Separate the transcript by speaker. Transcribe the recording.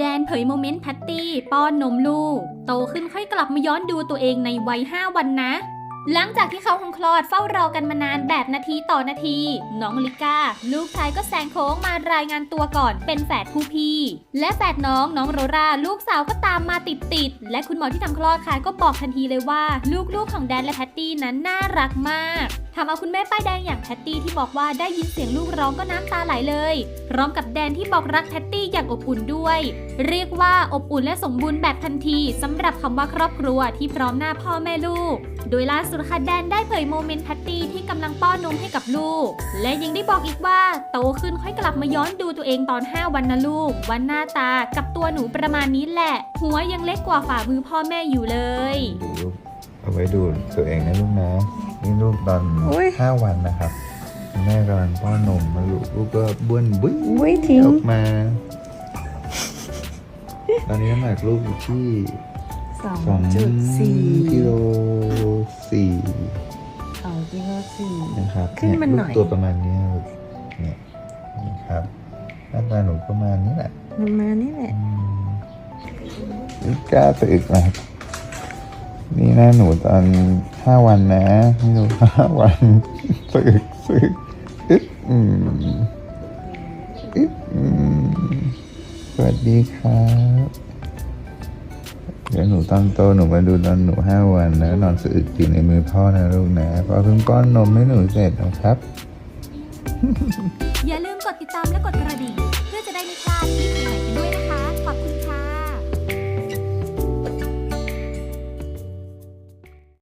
Speaker 1: แดนเผยโมเมนต์แพตตี้ป้อนนมลูก โตขึ้นค่อยกลับมาย้อนดูตัวเองในวัย 5 วันนะ หลังจากที่เขาคงคลอดเฝ้ารอกันมานานแบบนาทีต่อนาที น้องลิก้า ลูกชายก็แซงโค้งมารายงานตัวก่อนเป็นแฝดผู้พี่ และแฝดน้องน้องโรราลูกสาวก็ตามมาติดติดๆและคุณหมอที่ทำคลอดค่ะก็บอกทันทีเลยว่า ลูกๆของแดนและแพตตี้นั้นน่ารักมาก ทำเอาคุณแม่ป้ายแดงอย่างแพตตี้ที่บอกว่าได้ยินเสียงลูกร้องก็น้ำตาไหลเลย พร้อมกับแดนที่บอกรักแพตตี้อย่างอบอุ่นด้วย เรียกว่าอบอุ่นและสมบูรณ์แบบทันทีสำหรับคำว่าครอบครัวที่พร้อมหน้าพ่อแม่ลูก โดยล่าสุดค่ะแดนได้เผยโมเมนต์แพตตี้ที่กำลังป้อนนมให้กับลูก และยังได้บอกอีกว่าโตขึ้นค่อยกลับมาย้อนดูตัวเองตอน 5 วันนะลูก วันหน้าตากับตัวหนูประมาณนี้แหละ หัวยังเล็กกว่าฝ่ามือพ่อแม่อยู่เลย
Speaker 2: เอาไว้ดูตัวเองนะลูกนะ นี่ลูกตอน
Speaker 3: อุ๊ย
Speaker 2: ห้าวันนะครับคุณแม่กำลังป้อนนมมาลูกลูกก็บ้วนบึ้ย
Speaker 3: อุ้ยทิ้ง
Speaker 2: ออกมา ตอนนี้น้ำหนักลูกอยู่ที่
Speaker 3: สอง
Speaker 2: สอง
Speaker 3: จุดสี่
Speaker 2: กิโลสี่
Speaker 3: สองกิโลสี่
Speaker 2: นะครับ
Speaker 3: ขึ้นมาหน่อย
Speaker 2: ลูกตัวประมาณนี้ลูกเนี่ยนี่ครับหน้าตาหนูประมาณนี้แหละ
Speaker 3: มันมานี่แหละ
Speaker 2: อืมลูกกล้าสึกนะครับนี่หน้าหนูตอน ห้าวันนะนี่หนูห้าวันสึกสึกอึ๊บอืมอึ๊บอืมสวัสดีครับ เดี๋ยวหนูตอนโตหนูมาดูตอนหนูห้าวันนะนอนสึกอยู่ในมือพ่อนะลูกนะพ่อเพิ่งป้อนนมให้หนูเสร็จนะครับ
Speaker 1: อย่าลืมกดติดตามและกดกระดิ่งเพื่อจะได้ไม่พลาด